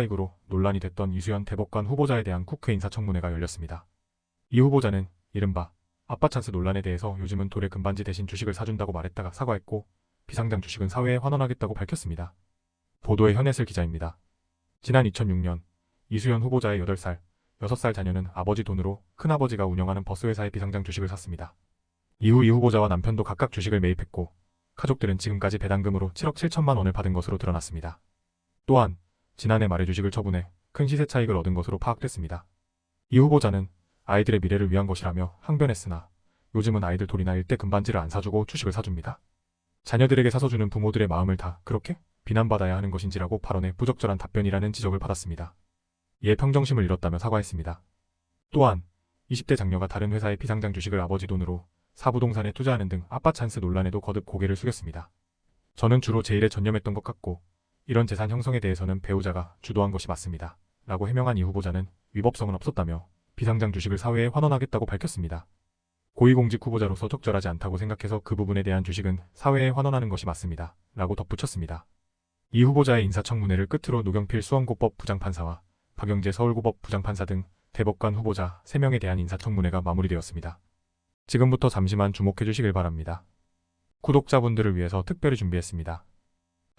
차익으로 논란이 됐던 이수연 대법관 후보자에 대한 국회 인사청문회가 열렸습니다. 이 후보자는 이른바 아빠 찬스 논란에 대해서 요즘은 돌의 금반지 대신 주식을 사준다고 말했다가 사과했고 비상장 주식은 사회에 환원하겠다고 밝혔습니다. 보도의 현혜슬 기자입니다. 지난 2006년 이수연 후보자의 8살, 6살 자녀는 아버지 돈으로 큰아버지가 운영하는 버스회사의 비상장 주식을 샀습니다. 이후 이 후보자와 남편도 각각 주식을 매입했고 가족들은 지금까지 배당금으로 7억 7천만 원을 받은 것으로 드러났습니다. 또한 지난해 말에 주식을 처분해 큰 시세 차익을 얻은 것으로 파악됐습니다. 이 후보자는 아이들의 미래를 위한 것이라며 항변했으나 요즘은 아이들 돌이나 일대 금반지를 안 사주고 주식을 사줍니다. 자녀들에게 사서 주는 부모들의 마음을 다 그렇게 비난받아야 하는 것인지라고 발언에 부적절한 답변이라는 지적을 받았습니다. 이에 평정심을 잃었다며 사과했습니다. 또한 20대 장녀가 다른 회사의 비상장 주식을 아버지 돈으로 사부동산에 투자하는 등 아빠 찬스 논란에도 거듭 고개를 숙였습니다. 저는 주로 제 일에 전념했던 것 같고 이런 재산 형성에 대해서는 배우자가 주도한 것이 맞습니다. 라고 해명한 이 후보자는 위법성은 없었다며 비상장 주식을 사회에 환원하겠다고 밝혔습니다. 고위공직 후보자로서 적절하지 않다고 생각해서 그 부분에 대한 주식은 사회에 환원하는 것이 맞습니다. 라고 덧붙였습니다. 이 후보자의 인사청문회를 끝으로 노경필 수원고법 부장판사와 박영재 서울고법 부장판사 등 대법관 후보자 3명에 대한 인사청문회가 마무리되었습니다. 지금부터 잠시만 주목해 주시길 바랍니다. 구독자분들을 위해서 특별히 준비했습니다.